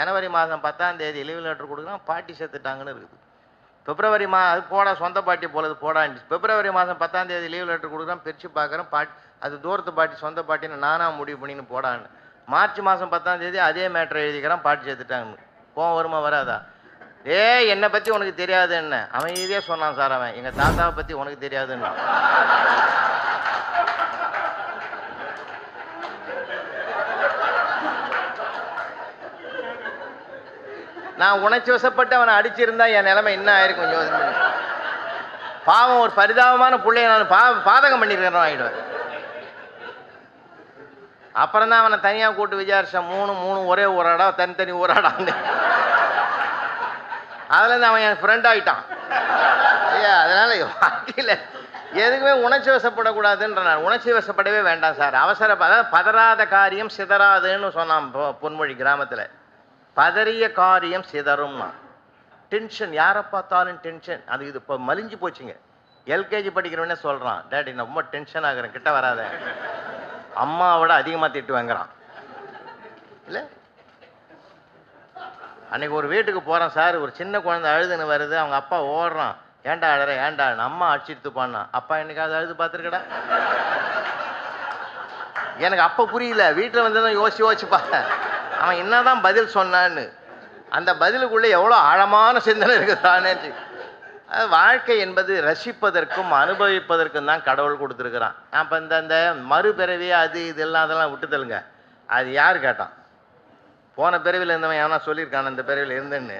ஜனவரி மாதம் பத்தாம் தேதி லீவ் லெட்டர் கொடுக்குறான் பாட்டி செத்துட்டாங்கன்னு இருக்குது. பிப்ரவரி மா அது போடா சொந்த பாட்டி போலது போடான்னு பிப்ரவரி மாதம் பத்தாம் தேதி லீவ் லெட்டர் கொடுக்குறான் பிரித்து பார்க்குறேன் பாட்டி அது தூரத்து பாட்டி சொந்த பாட்டின்னு நானாக முடிவு பண்ணின்னு போடான்னு. மார்ச் மாதம் பத்தாம் தேதி அதே மேட்டரை எழுதிக்கிறான் பாட்டி செத்துட்டாங்கன்னு. கோவம் வருமா வராதா? ஏய் என்னை பற்றி உனக்கு தெரியாது என்ன? அவன் இதே சொன்னான் சார் அவன். எங்கள் தாத்தாவை பற்றி உனக்கு தெரியாதுன்னு. நான் உணர்ச்சி வசப்பட்டு அவனை அடிச்சிருந்தா என் நிலைமை என்ன ஆயிருக்கும் யோசனை பண்ணி. பாவம் ஒரு பரிதாபமான பிள்ளைய நான் பா பாதகம் பண்ணியிருக்கிறேன் ஆகிடுவேன் அப்புறம் தான் அவனை தனியாக கூட்டு விசாரிச்சேன். மூணு மூணு ஒரே ஊராடா தனித்தனி ஊராடான்னு. அதுலேருந்து அவன் என் ஃப்ரெண்ட் ஆகிட்டான் ஐயா அதனால் வாழ்க்கையில் எதுக்குமே உணர்ச்சி வசப்படக்கூடாதுன்ற நான் உணர்ச்சி வசப்படவே வேண்டாம் சார். அவசர அதாவது பதறாத காரியம் சிதறாதுன்னு சொன்னான் பொன்மொழி கிராமத்தில். பதறிய காரியம் சிதறும்னா டென்ஷன் யாரை பார்த்தாலும் டென்ஷன் அது இது இப்போ மலிஞ்சு போச்சுங்க. எல்கேஜி படிக்கிறவனே சொல்கிறான் டேடி நான் ரொம்ப டென்ஷன் ஆகுறேன் கிட்ட வராத. அம்மாவோட அதிகமாக திட்டு வாங்குறான் இல்லை? அன்னைக்கு ஒரு வீட்டுக்கு போகிறேன் சார் ஒரு சின்ன குழந்தை அழுதுன்னு வருது அவங்க அப்பா ஓடுறான். ஏன்டா அழற ஏன்டா அம்மா அடிச்சிட்டு போனா அப்பா என்னைக்காவது அழுது பார்த்துருக்கடா? எனக்கு அப்போ புரியல வீட்டில் வந்து தான் யோசிச்சு யோசிச்சு பார்த்தேன். அவன் என்னதான் பதில் சொன்னான்னு அந்த பதிலுக்குள்ளே எவ்வளோ ஆழமான சிந்தனை இருக்குதானே அது வாழ்க்கை என்பது ரசிப்பதற்கும் அனுபவிப்பதற்கும் தான் கடவுள் கொடுத்துருக்குறான். அப்போ இந்த இந்த மறுபிறவி அது இதெல்லாம் அதெல்லாம் விட்டுதலுங்க அது யார் கேட்டான்? போன பிறவியில் இருந்தவன் எவனா சொல்லியிருக்கான் அந்த பிறவியில் இருந்தேன்னு.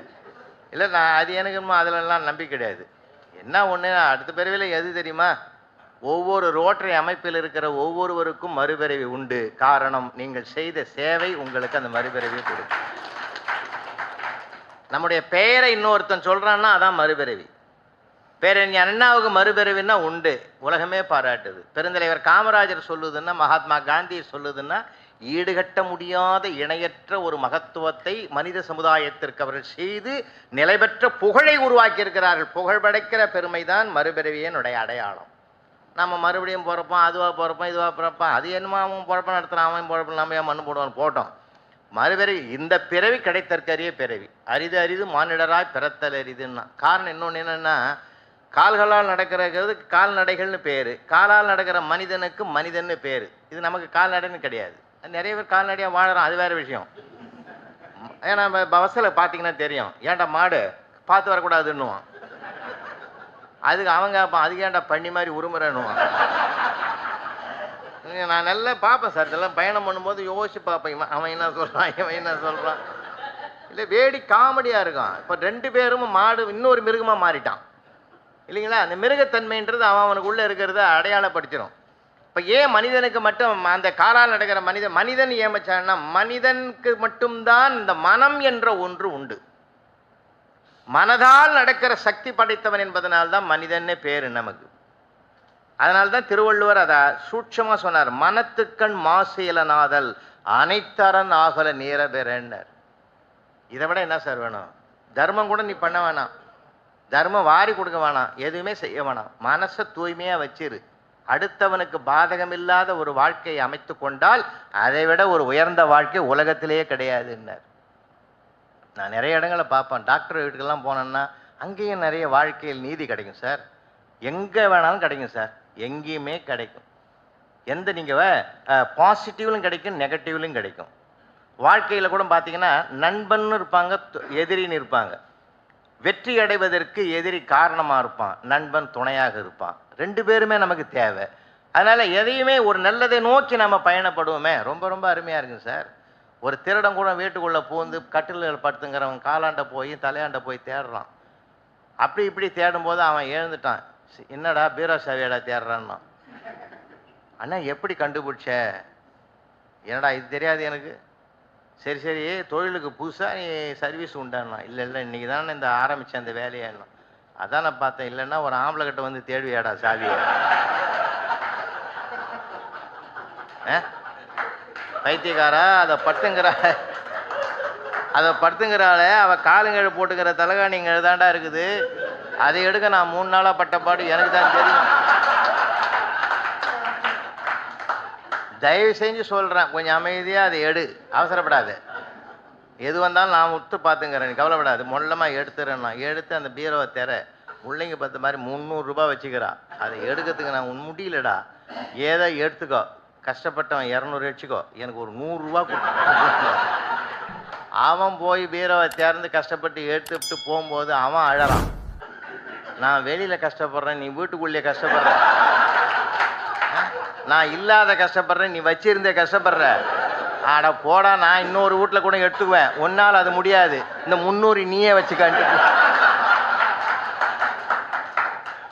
இல்லை நான் அது எனக்கு அதிலெல்லாம் நம்பிக்கை கிடையாது. என்ன ஒன்று அடுத்த பிறவியில் எது தெரியுமா? ஒவ்வொரு ரோட்டரி அமைப்பில் இருக்கிற ஒவ்வொருவருக்கும் மறுபிறவி உண்டு. காரணம் நீங்கள் செய்த சேவை உங்களுக்கு அந்த மறுபிறவியை கொடுக்கும். நம்முடைய பெயரை இன்னொருத்தன் சொல்கிறான்னா அதான் மறுபிறவி. பேரறிஞர் அண்ணாவுக்கு மறுபிறவின்னா உண்டு. உலகமே பாராட்டுது. பெருந்தலைவர் காமராஜர் சொல்லுதுன்னா மகாத்மா காந்தி சொல்லுதுன்னா ஈடுகட்ட முடியாத இணையற்ற ஒரு மகத்துவத்தை மனித சமுதாயத்திற்கு அவர்கள் செய்து நிலைபெற்ற புகழை உருவாக்கியிருக்கிறார்கள். புகழ் படைக்கிற பெருமைதான் மறுபிறவியினுடைய அடையாளம். நம்ம மறுபடியும் பிறப்போம் அதுவாக பிறப்போம் இதுவாக பிறப்போம். அது என்னமோ அவன் பிறப்ப நடத்துகிறான் அவன் பிறப்பு நம்ம ஏன் மண்ணு போடுவான் போட்டோம். மறுபிறவி இந்த பிறவி கிடைத்தற்கரிய பிறவி. அரிது அரிது மானிடராய் பிறத்தல் அரிதுன்னா. காரணம் இன்னொன்று என்னென்னா கால்களால் நடக்கிறது கால்நடைகள்னு பேர். காலால் நடக்கிற மனிதனுக்கு மனிதன்னு பேர். இது நமக்கு கால்நடைன்னு கிடையாது. நிறைய பேர் கால்நடையாக வாழறோம் அது வேற விஷயம். ஏன்னா பஸ்ஸில் பார்த்தீங்கன்னா தெரியும். ஏன்டா மாடு பார்த்து வரக்கூடாதுன்னுவான். அதுக்கு அவங்க கேட்பான் பண்ணி மாதிரி உருமுறைனுவான் நான் நல்லா பார்ப்பேன் சார். இதெல்லாம் பயணம் பண்ணும்போது யோசிச்சு பார்ப்பேன். இவன் அவன் என்ன சொல்கிறான் இவன் என்ன சொல்கிறான் இல்லை வேடி காமெடியாக இருக்கும். இப்போ ரெண்டு பேரும் மாடு இன்னொரு மிருகமாக மாறிட்டான். இல்லைங்களா? அந்த மிருகத்தன்மைன்றது அவன் அவனுக்குள்ளே இருக்கிறத அடையாளப்படுத்திடும் இப்போ ஏன் மனிதனுக்கு மட்டும் அந்த காலால் நடக்கிற மனிதன் மனிதன் ஏமச்சான்னா மனிதனுக்கு மட்டும்தான் இந்த மனம் என்ற ஒன்று உண்டு. மனதால் நடக்கிற சக்தி படைத்தவன் என்பதனால்தான் மனிதன்னே பேரு நமக்கு. அதனால்தான் திருவள்ளுவர் அதை சூட்சமாக சொன்னார். மனத்துக்கண் மாசேலனாதல் அனைத்தரன் ஆகல நீர பெறன்னர். இதை விட என்ன சார் வேணும்? தர்மம் கூட நீ பண்ண வேணாம். தர்மம் வாரி கொடுக்க வேணாம். எதுவுமே செய்ய வேணாம். மனசை தூய்மையாக வச்சிரு. அடுத்தவனுக்கு பாதகமில்லாத ஒரு வாழ்க்கையை அமைத்து கொண்டால் அதை விட ஒரு உயர்ந்த வாழ்க்கை உலகத்திலேயே கிடையாதுன்னார். நான் நிறைய இடங்களை பார்ப்பேன். டாக்டர் வீட்டுக்கெல்லாம் போனேன்னா அங்கேயும் நிறைய வாழ்க்கையில் நீதி கிடைக்கும் சார். எங்கே வேணாலும் கிடைக்கும் சார். எங்கேயுமே கிடைக்கும். எந்த நீங்கள் பாசிட்டிவ்லும் கிடைக்கும் நெகட்டிவ்லையும் கிடைக்கும். வாழ்க்கையில் கூட பார்த்தீங்கன்னா நண்பன்னு இருப்பாங்க து- எதிரின்னு இருப்பாங்க. வெற்றி அடைவதற்கு எதிரி காரணமாக இருப்பான். நண்பன் துணையாக இருப்பான். ரெண்டு பேருமே நமக்கு தேவை. அதனால் எதையுமே ஒரு நல்லதை நோக்கி நம்ம பயணப்படுவோமே. ரொம்ப ரொம்ப அருமையாக இருக்குங்க சார். ஒரு திருடன் கூட வீட்டுக்குள்ளே பூந்து கட்டிலில் படுத்துங்கிறவன் காலாண்ட போய் தலையாண்ட போய் தேடுறான். அப்படி இப்படி தேடும்போது அவன் எழுந்துட்டான். என்னடா பீரோ சாவியடா தேடுறான்னா? அண்ணா எப்படி கண்டுபிடிச்ச? என்னடா இது தெரியாது எனக்கு. சரி சரி தொழிலுக்கு புதுசாக நீ சர்வீஸ் உண்டாண்ணா இல்லை இல்லை இன்றைக்கி தானே இந்த ஆரம்பித்தேன் அந்த வேலையாண்ணா அதான் நான் பார்த்தேன். இல்லைன்னா ஒரு ஆம்பளை கிட்ட வந்து தேடுவியாடா சாவியை. ஆ? பைத்தியக்காரா? அதை பட்டுங்கிற அதை படுத்துங்கிறாளே அவள் காலுங்கழு போட்டுக்கிற தலைகாணிங்க எழுதாண்டா இருக்குது. அதை எடுக்க நான் மூணு நாளாக பட்ட பாடு எனக்கு தான் தெரியும். தயவு செஞ்சு சொல்கிறேன் கொஞ்சம் அமைதியாக அதை எடு. அவசரப்படாது. எது வந்தாலும் நான் விட்டு பார்த்துங்கிறேன் நீ கவலைப்படாது. மொல்லமாக எடுத்துறேன் நான். எடுத்து அந்த பீரோவை தர முள்ளைங்க பார்த்த மாதிரி முந்நூறுரூபா வச்சுக்கிறா. அதை எடுக்கிறதுக்கு நான் உன் முடியலடா. ஏதோ எடுத்துக்கோ. கஷ்டப்பட்டவன் இரநூறு வச்சுக்கோ. எனக்கு ஒரு நூறுரூவா கொடுத்து அவன் போய் பீரோவை திறந்து கஷ்டப்பட்டு எடுத்துட்டு போகும்போது அவன் அழறான். நான் வெளியில் கஷ்டப்படுறேன் நீ வீட்டுக்குள்ளேயே கஷ்டப்படுற. நான் இல்லாத கஷ்டப்படுறேன் நீ வச்சிருந்தே கஷ்டப்படுற. ஆட போடா நான் இன்னொரு வீட்டில் கூட எடுத்துக்குவேன். ஒன்னால் அது முடியாது. இந்த முந்நூறு நீயே வச்சுக்கான்ட்டு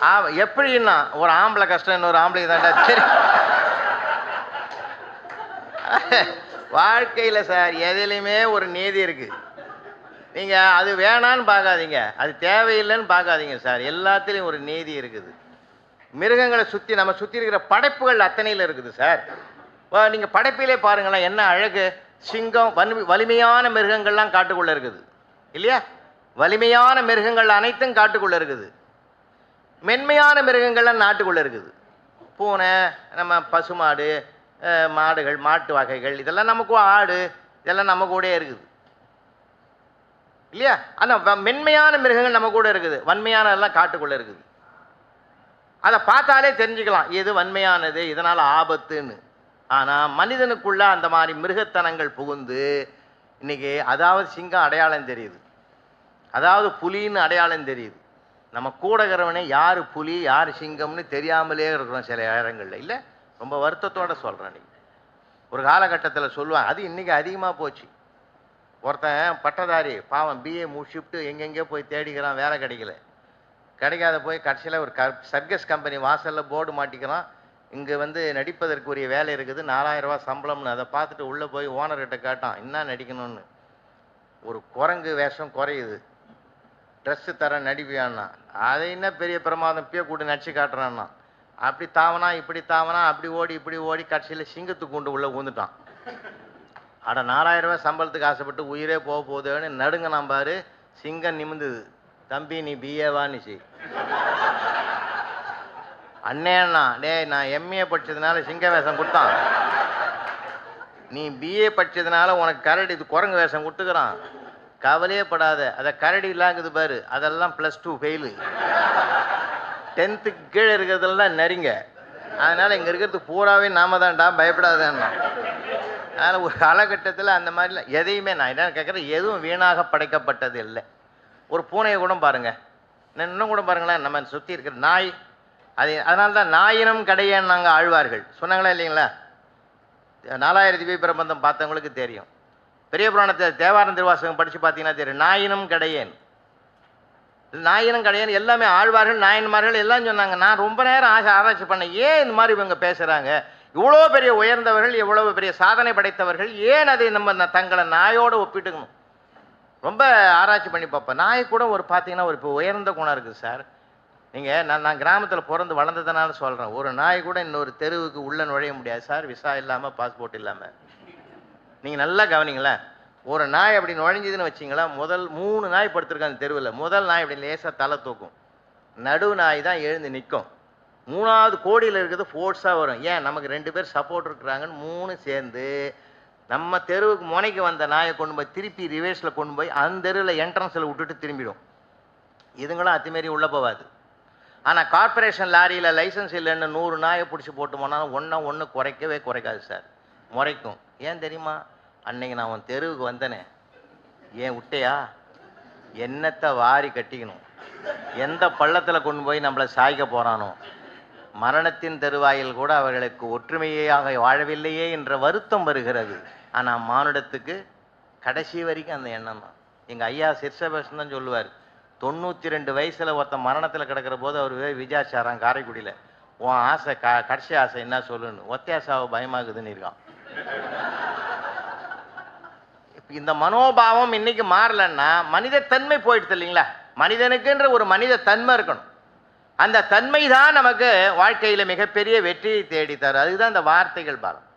ஆ எப்படின்னா ஒரு ஆம்பளை கஷ்டம் இன்னொரு ஆம்பளைக்கு தாண்டா. சரி. வாழ்க்கையில் சார் எதுலேயுமே ஒரு நீதி இருக்குது நீங்கள் அது வேணான்னு பார்க்காதீங்க. அது தேவையில்லைன்னு பார்க்காதீங்க சார். எல்லாத்துலேயும் ஒரு நீதி இருக்குது. மிருகங்களை சுற்றி நம்ம சுற்றி இருக்கிற படைப்புகள் அத்தனையில் இருக்குது சார். நீங்கள் படைப்பிலே பாருங்களேன் என்ன அழகு. சிங்கம் வன்மை வலிமையான மிருகங்கள்லாம் காட்டுக்குள்ளே இருக்குது. இல்லையா? வலிமையான மிருகங்கள் அனைத்தும் காட்டுக்குள்ளே இருக்குது. மென்மையான மிருகங்கள்லாம் நாட்டுக்குள்ளே இருக்குது. பூனை நம்ம பசுமாடு மாடுகள் மாட்டு வகைகள் இதெல்லாம் நமக்கு ஆடு இதெல்லாம் நம்ம கூட இருக்குது. இல்லையா? ஆனால் மென்மையான மிருகங்கள் நம்ம கூட இருக்குது. வன்மையான எல்லாம் காட்டுக்குள்ளே இருக்குது. அதை பார்த்தாலே தெரிஞ்சுக்கலாம். எது வன்மையானது? இதனால் ஆபத்துன்னு. ஆனால் மனிதனுக்குள்ள அந்த மாதிரி மிருகத்தனங்கள் புகுந்து இன்னைக்கு அதாவது சிங்கம் அடையாளம் தெரியுது. அதாவது புலின்னு அடையாளம் தெரியுது. நம்ம கூட இருக்கிறவனே யார் புலி யார் சிங்கம்னு தெரியாமலே இருக்கிறோம் சில நேரங்களில். இல்லை? ரொம்ப வருத்தத்தோடு சொல்கிறேன் நீங்கள் ஒரு காலகட்டத்தில் சொல்லுவாங்க அது இன்னைக்கு அதிகமாக போச்சு. ஒருத்தன் பட்டதாரி பாவம் பிஏ முடிச்சுட்டு எங்கெங்கே போய் தேடிக்கிறான் வேலை கிடைக்கல. கிடைக்காத போய் கடைசியில் ஒரு க சர்க்கஸ் கம்பெனி வாசலில் போர்டு மாட்டிக்கிறான். இங்கே வந்து நடிப்பதற்குரிய வேலை இருக்குது நாலாயிரரூவா சம்பளம்னு. அதை பார்த்துட்டு உள்ளே போய் ஓனர்கிட்ட கேட்டான் என்ன நடிக்கணும்னு? ஒரு குரங்கு வேஷம் குறையுது. ட்ரெஸ்ஸு தர நடிப்பியான்னா அதை என்ன பெரிய பிரமாதம் பிய கூட்டு நடிச்சு காட்டுறான்னா அப்படி தாவனா இப்படி தாவனா அப்படி ஓடி இப்படி ஓடி கடைசியில் சிங்கத்துக்கு கொண்டு உள்ளே ஊந்துட்டான் அட நாலாயிரம் ரூபாய் சம்பளத்துக்கு ஆசைப்பட்டு உயிரே போக போகுதுன்னு நடுங்க பாரு சிங்கம் நிமிந்தது. தம்பி நீ பிஏவான்னுச்சு அண்ணேண்ணா டேய் நான் எம்ஏ படிச்சதுனால சிங்க வேஷம் கொடுத்தான். நீ பிஏ படிச்சதுனால உனக்கு கரடி இது குரங்கு வேஷம் கொடுத்துக்கிறான். கவலையே படாத அதை கரடி இல்லாங்குது பாரு அதெல்லாம் ப்ளஸ் டூ ஃபெயிலு டென்த்துக்கு கீழே இருக்கிறதெல்லாம் நெருங்க. அதனால் இங்கே இருக்கிறது பூராவே நாம தான்டா பயப்படாதேன்னா. அதனால் ஒரு காலகட்டத்தில் அந்த மாதிரிலாம் எதையுமே நான் என்ன கேட்குறேன் எதுவும் வீணாக படைக்கப்பட்டது இல்லை. ஒரு பூனையை கூட பாருங்கள் இன்னும் கூட பாருங்களேன் நம்ம சுற்றி இருக்கிற நாய் அது அதனால தான் நாயினம் கடையன் நாங்கள் ஆழ்வார்கள். சொன்னாங்களா இல்லைங்களா? நாலாயிரத்தி பேர் பிரபந்தம் பார்த்தவங்களுக்கு தெரியும். பெரிய புராணத்தை தேவாரம் திருவாசகம் படித்து பார்த்தீங்கன்னா தெரியும். நாயினம் கடையேன். நாயினம் கிடையாது எல்லாமே ஆழ்வார்கள் நாயன்மார்கள் எல்லாம் சொன்னாங்க. நான் ரொம்ப நேரம் ஆசை ஆராய்ச்சி பண்ணேன். ஏன் இந்த மாதிரி இவங்க பேசுகிறாங்க இவ்வளோ பெரிய உயர்ந்தவர்கள் எவ்வளவு பெரிய சாதனை படைத்தவர்கள் ஏன் அதை நம்ம தங்களை நாயோடு ஒப்பிட்டுக்கணும்? ரொம்ப ஆராய்ச்சி பண்ணி பார்ப்பேன். நாய் கூட ஒரு பார்த்தீங்கன்னா ஒரு இப்போ உயர்ந்த குணம் இருக்குது சார். நீங்கள் நான் நான் கிராமத்தில் பிறந்து வளர்ந்ததுனால சொல்கிறேன் ஒரு நாய் கூட இன்னொரு தெருவுக்கு உள்ளே நுழைய முடியாது சார். விசா இல்லாமல் பாஸ்போர்ட் இல்லாமல் நீங்கள் நல்லா கவனிங்களேன். ஒரு நாய் அப்படி நுழைஞ்சதுன்னு வச்சிங்களேன் முதல் மூணு நாய் படுத்திருக்காங்க அந்த தெருவில். முதல் நாய் அப்படி லேசாக தலை தூக்கும். நடு நாய் தான் எழுந்து நிற்கும் மூணாவது கோடியில் இருக்கிறது ஃபோர்ஸாக வரும். ஏன்? நமக்கு ரெண்டு பேர் சப்போர்ட் இருக்கிறாங்கன்னு மூணு சேர்ந்து நம்ம தெருவுக்கு முனைக்கு வந்த நாயை கொண்டு போய் திருப்பி ரிவேர்ஸில் கொண்டு போய் அந்த தெருவில் என்ட்ரன்ஸில் விட்டுட்டு திரும்பிடும். இதுங்களும் அத்துமாரி உள்ளே போகாது. ஆனால் கார்ப்பரேஷன் லாரியில் லைசன்ஸ் இல்லைன்னு நூறு நாயை பிடிச்சி போட்டு போனாலும் ஒன்றா ஒன்று குறைக்கவே குறைக்காது சார். முறைக்கும். ஏன் தெரியுமா? அன்னைக்கு நான் உன் தெருவுக்கு வந்தனே. ஏன் விட்டையா என்னத்தை வாரி கட்டிக்கணும்? எந்த பள்ளத்தில் கொண்டு போய் நம்மளை சாய்க்க போகிறானோ மரணத்தின் தருவாயில் கூட அவர்களுக்கு ஒற்றுமையாக வாழவில்லையே என்ற வருத்தம் வருகிறது. ஆனால் மானுடத்துக்கு கடைசி வரைக்கும் அந்த எண்ணம் தான். எங்கள் ஐயா சிர்சபேஷன் தான் சொல்லுவார் தொண்ணூற்றி ரெண்டு வயசில் ஒருத்தன் மரணத்தில் கிடக்கிற போது அவர் போய் விஜயாச்சாரம் காரைக்குடியில். உன் ஆசை க கடைசி ஆசை என்ன சொல்லுன்னு. ஒத்தையாசாவை பயமாகுதுன்னு இருக்கான். இந்த மனோபாவம் இன்னைக்கு மாறலன்னா மனித தன்மை போயிடுது இல்லைங்களா? மனிதனுக்குன்ற ஒரு மனித தன்மை இருக்கணும். அந்த தன்மை தான் நமக்கு வாழ்க்கையில் மிகப்பெரிய வெற்றியை தேடித்தார் அதுதான் இந்த வார்த்தைகள் பாலம்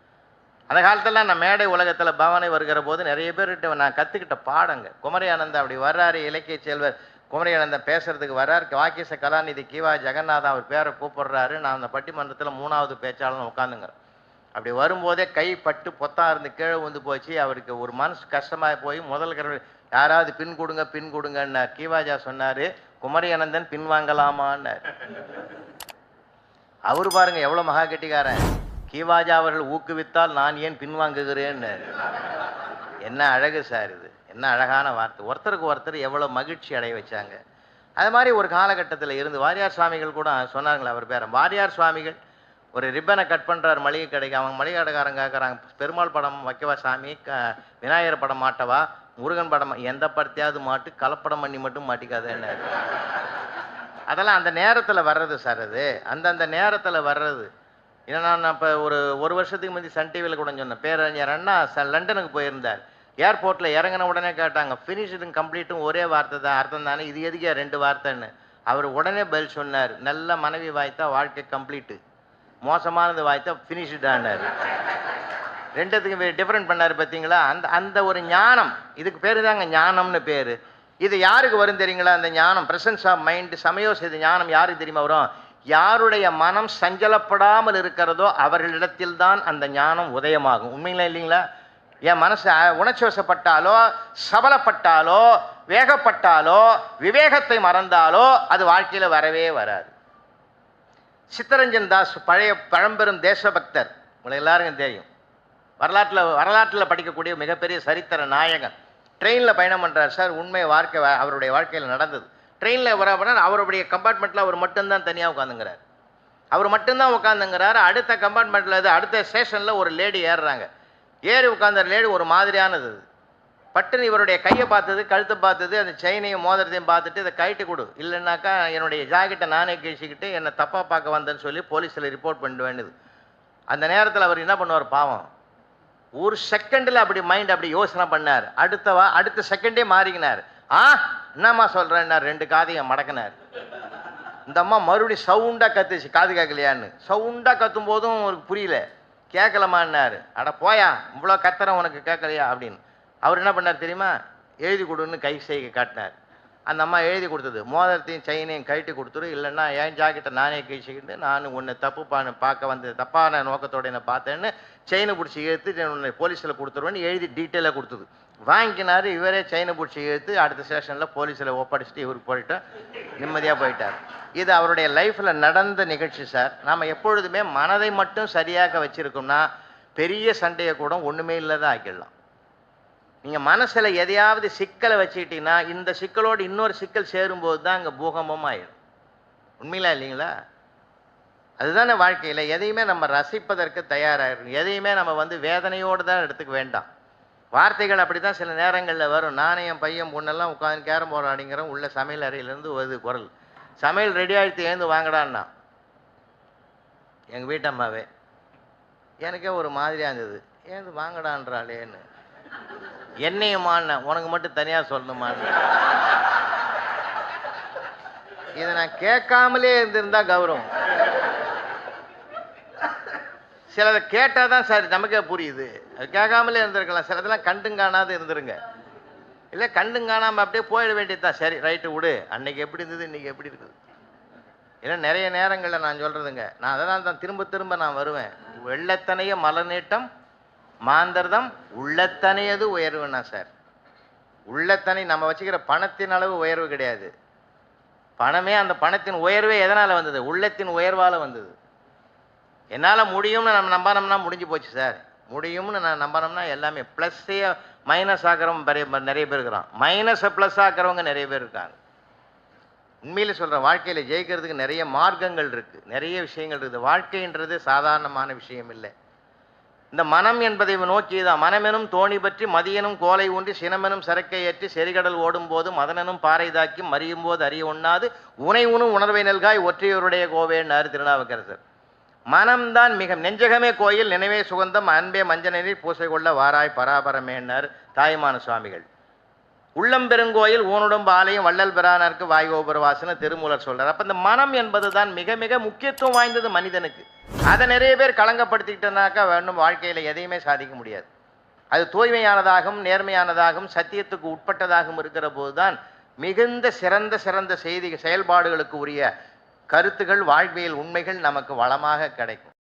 அந்த காலத்தில் நான் மேடை உலகத்தில் பவனை வருகிற போது நிறைய பேர்கிட்ட நான் கற்றுக்கிட்ட பாடங்க. குமரியானந்தா அப்படி வர்றாரு இலக்கிய செல்வர். குமரியானந்தன் பேசுறதுக்கு வர்றார். வாக்கியச கலாநிதி கிவா ஜெகநாதன் அவர் பேரை கூப்பிடுறாரு. நான் அந்த பட்டிமன்றத்தில் மூணாவது பேச்சாளர் உட்காந்துங்கிறேன் அப்படி வரும்போதே கை பட்டு பொத்தா இருந்து கீழே வந்து போச்சு. அவருக்கு ஒரு மனசு கஷ்டமாக போய் முதல் கரு யாராவது பின் கொடுங்க பின் கொடுங்கன்னார். கீவாஜா சொன்னார் குமரி அனந்தன் பின் வாங்கலாமான்னார். அவர் பாருங்க எவ்வளோ மகா கெட்டிக்காரன். கீவாஜா அவர்கள் ஊக்குவித்தால் நான் ஏன் பின்வாங்குகிறேன்னு என்ன அழகு சார் இது. என்ன அழகான வார்த்தை. ஒருத்தருக்கு ஒருத்தர் எவ்வளோ மகிழ்ச்சி அடைய வச்சாங்க. அது மாதிரி ஒரு காலகட்டத்தில் இருந்து வாரியார் சுவாமிகள் கூட சொன்னாங்களே அவர் பேரை. வாரியார் சுவாமிகள் ஒரு ரிப்பனை கட் பண்ணுறாரு மளிகை கடைக்கு. அவங்க மளிகை கடைக்காரங்க கேட்குறாங்க பெருமாள் படம் வைக்கவா சாமி? க விநாயகர் படம் மாட்டவா? முருகன் படம் எந்த படத்தையாவது மாட்டு கலப்படம் பண்ணி மட்டும் மாட்டிக்காதேன்னு அதெல்லாம் அந்த நேரத்தில் வர்றது சார் அது. அந்தந்த நேரத்தில் வர்றது. ஏன்னா நான் இப்போ ஒரு ஒரு வருஷத்துக்கு முந்தி சன் டிவியில் கூட சொன்னேன். பேரறிஞர் அண்ணா ச லண்டனுக்கு போயிருந்தார். ஏர்போர்ட்டில் இறங்கின உடனே கேட்டாங்க ஃபினிஷிடும் கம்ப்ளீட்டும் ஒரே வார்த்தை தான் அர்த்தம் தானே? இது எதுக்கே ரெண்டு வார்த்தைன்னு? அவர் உடனே பதில் சொன்னார் நல்ல மனைவி வாய்த்தா வாழ்க்கை கம்ப்ளீட்டு மோசமானது வாய்த்தா ஃபினிஷ்டானார் ரெண்டுத்துக்கும் டிஃப்ரெண்ட் பண்ணார் பார்த்தீங்களா? அந்த அந்த ஒரு ஞானம் இதுக்கு பேர் தாங்க ஞானம்னு பேர். இது யாருக்கு வரும் தெரியுங்களா? அந்த ஞானம் பிரசன்ஸ் ஆஃப் மைண்ட் சமயோசித ஞானம் யாருக்கு தெரியுமா வரும்? யாருடைய மனம் சஞ்சலப்படாமல் இருக்கிறதோ அவர்களிடத்தில் தான் அந்த ஞானம் உதயமாகும். உண்மைங்களா இல்லைங்களா? என் மனசு உணர்ச்சி வசப்பட்டாலோ சபலப்பட்டாலோ வேகப்பட்டாலோ விவேகத்தை மறந்தாலோ அது வாழ்க்கையில் வரவே வராது. சித்தரஞ்சன் தாஸ் பழைய பழம்பெரும் தேசபக்தர். உங்களுக்கு எல்லாருக்கும் தெரியும். வரலாற்றில் வரலாற்றில் படிக்கக்கூடிய மிகப்பெரிய சரித்திர நாயகன். ட்ரெயினில் பயணம் பண்ணுறார் சார். உண்மை வாழ்க்கை அவருடைய வாழ்க்கையில் நடந்தது. ட்ரெயினில் வர பண்ணால் அவருடைய கம்பார்ட்மெண்ட்டில் அவர் மட்டும்தான் தனியாக உட்காந்துங்கிறார் அவர் மட்டும்தான் உட்காந்துங்கிறாரு அடுத்த கம்பார்ட்மெண்ட்டில் இது அடுத்த ஸ்டேஷனில் ஒரு லேடி ஏறுறாங்க. ஏறி உட்காந்த லேடி ஒரு மாதிரியானது அது. பட்டுன்னு இவருடைய கையை பார்த்தது கழுத்தை பார்த்தது அந்த செயினையும் மோதிரத்தையும் பார்த்துட்டு இதை கைட்டு கொடு. இல்லைன்னாக்கா என்னுடைய ஜாக்கெட்டை நானே கிழிச்சிக்கிட்டு என்னை தப்பாக பார்க்க வந்தேன்னு சொல்லி போலீஸில் ரிப்போர்ட் பண்ண வேண்டியது. அந்த நேரத்தில் அவர் என்ன பண்ணுவார்? பாவம். ஒரு செகண்டில் அப்படி மைண்ட் அப்படி யோசனை பண்ணார். அடுத்தவா அடுத்த செகண்டே மாறிக்கினார். ஆ என்னம்மா சொல்கிறேன்னார் ரெண்டு காதையும் மடக்கினார். இந்த அம்மா மறுபடியும் சவுண்டாக கத்துச்சு. காது கேட்கலையான்னு. சவுண்டாக கத்தும் போதும் அவருக்கு புரியல. கேட்கலமான்னாரு. அட போயா இவ்வளோ கத்துறேன் உனக்கு கேட்கலையா அப்படின்னு. அவர் என்ன பண்ணார் தெரியுமா? எழுதி கொடுன்னு கை செய்கை காட்டினார். அந்த அம்மா எழுதி கொடுத்தது மோதிரத்தையும் செயினையும் கழட்டி கொடுத்துரு இல்லைன்னா என் ஜாக்கெட்டை நானே கழிச்சுக்கிட்டு நான் உன்னை தப்புப்பான்னு பார்க்க வந்து தப்பான நோக்கத்தோட என்ன பார்த்தேன்னு செயினை பிடிச்சி இழுத்து உன்னை போலீஸில் கொடுத்துருவேன்னு எழுதி டீட்டெயிலாக கொடுத்தது. வாங்கினார் இவரே செயினை பிடிச்சி இழுத்து அடுத்த ஸ்டேஷனில் போலீஸில் ஒப்படைச்சிட்டு இவருக்கு போயிட்டு நிம்மதியாக போயிட்டார். இது அவருடைய லைஃப்பில் நடந்த நிகழ்ச்சி சார். நாம் எப்பொழுதுமே மனதை மட்டும் சரியாக வச்சுருக்கோம்னா பெரிய சண்டையை கூட ஒன்றுமே இல்லாத ஆக்கிடலாம் நீங்கள் மனசில் எதையாவது சிக்கலை வச்சுக்கிட்டீங்கன்னா இந்த சிக்கலோடு இன்னொரு சிக்கல் சேரும்போது தான் அங்கே பூகம்பம் ஆயிடும் உண்மையிலா இல்லைங்களா? அதுதானே வாழ்க்கையில் எதையுமே நம்ம ரசிப்பதற்கு தயாராகிடும் எதையுமே நம்ம வந்து வேதனையோடு தான் எடுத்துக்க வேண்டாம். வார்த்தைகள் அப்படி தான் சில நேரங்களில் வரும். நானும் என் பையன் பொண்ணெல்லாம் உட்காந்து கேரம் போர்டு அடிங்கிறோம் உள்ள சமையல் அறையிலேருந்து வருது குரல். சமையல் ரெடி ஆகிடுத்து ஏந்து வாங்கடான்னா. எங்கள் வீட்டம்மாவே எனக்கே ஒரு மாதிரியாக இருந்தது. ஏந்து வாங்கடான்றாளேன்னு. என்னையுமான்னு உனக்கு மட்டும் தனியாக சொல்லணுமான்னு இதை நான் கேட்காமலே இருந்திருந்தா கௌரவம். சிலதை கேட்டால் தான் சார் நமக்கே புரியுது. அது கேட்காமலே இருந்திருக்கலாம். சிலதெல்லாம் கண்டும் காணாது இருந்துருங்க. இல்லை கண்டும் காணாமல் அப்படியே போயிட வேண்டியதுதான். சரி ரைட்டு விடு. அன்னைக்கு எப்படி இருந்தது இன்னைக்கு எப்படி இருக்குது? ஏன்னா நிறைய நேரங்களில் நான் சொல்கிறதுங்க நான் அதனால் தான் திரும்ப திரும்ப நான் வருவேன். வெள்ளத்தனைய மலநீட்டம் மாந்தர்தம் உள்ளத்தனையது உயர்வுன்னா சார். உள்ளத்தனை நம்ம வச்சுக்கிற பணத்தின் அளவு உயர்வு கிடையாது. பணமே அந்த பணத்தின் உயர்வே எதனால் வந்தது? உள்ளத்தின் உயர்வால் வந்தது. என்னால் முடியும்னு நம்ம நம்பினோம்னா முடிஞ்சு போச்சு சார். முடியும்னு நான் நம்பினோம்னா எல்லாமே ப்ளஸ்ஸே மைனஸ் ஆக்கிறவங்க நிறைய நிறைய பேர் இருக்கிறான். மைனஸை ப்ளஸ் ஆக்கிறவங்க நிறைய பேர் இருக்காங்க. உண்மையில் சொல்கிறேன் வாழ்க்கையில் ஜெயிக்கிறதுக்கு நிறைய மார்க்கங்கள் இருக்குது நிறைய விஷயங்கள் இருக்குது. வாழ்க்கைன்றது சாதாரணமான விஷயம் இல்லை. இந்த மனம் என்பதை நோக்கி தான் மனமெனும் தோணி பற்றி மதியனும் கோலை ஊன்றி சினமெனும் சரக்கை ஏற்றி செரிகடல் ஓடும் போது மதனனும் பாறை தாக்கி மறியும் போது அறிய உண்ணாது உனை உணும் உணர்வை நல்காய் ஒற்றையோருடைய கோவேன்னார் திருநாவுக்கரசர். மனம்தான் மிக நெஞ்சகமே கோயில் நினைவே சுகந்தம் அன்பே மஞ்சனில் பூசை கொள்ள வாராய் பராபரமேன்னார் தாய்மான சுவாமிகள். உள்ளம்பெருங்கோயில் ஊனுடம்பு ஆலயம் வள்ளல் பிரானருக்கு வாயுகோபுரவாசன திருமூலர் சொல்றார். அப்ப இந்த மனம் என்பது தான் மிக மிக முக்கியத்துவம் வாய்ந்தது மனிதனுக்கு. அதை நிறைய பேர் களங்கப்படுத்திக்கிட்டனாக்கா வேணும் வாழ்க்கையில எதையுமே சாதிக்க முடியாது. அது தூய்மையானதாகவும் நேர்மையானதாகவும் சத்தியத்துக்கு உட்பட்டதாகவும் இருக்கிற போதுதான் மிகுந்த சிறந்த சிறந்த செய்தி செயல்பாடுகளுக்கு உரிய கருத்துகள் வாழ்வியல் உண்மைகள் நமக்கு வளமாக கிடைக்கும்.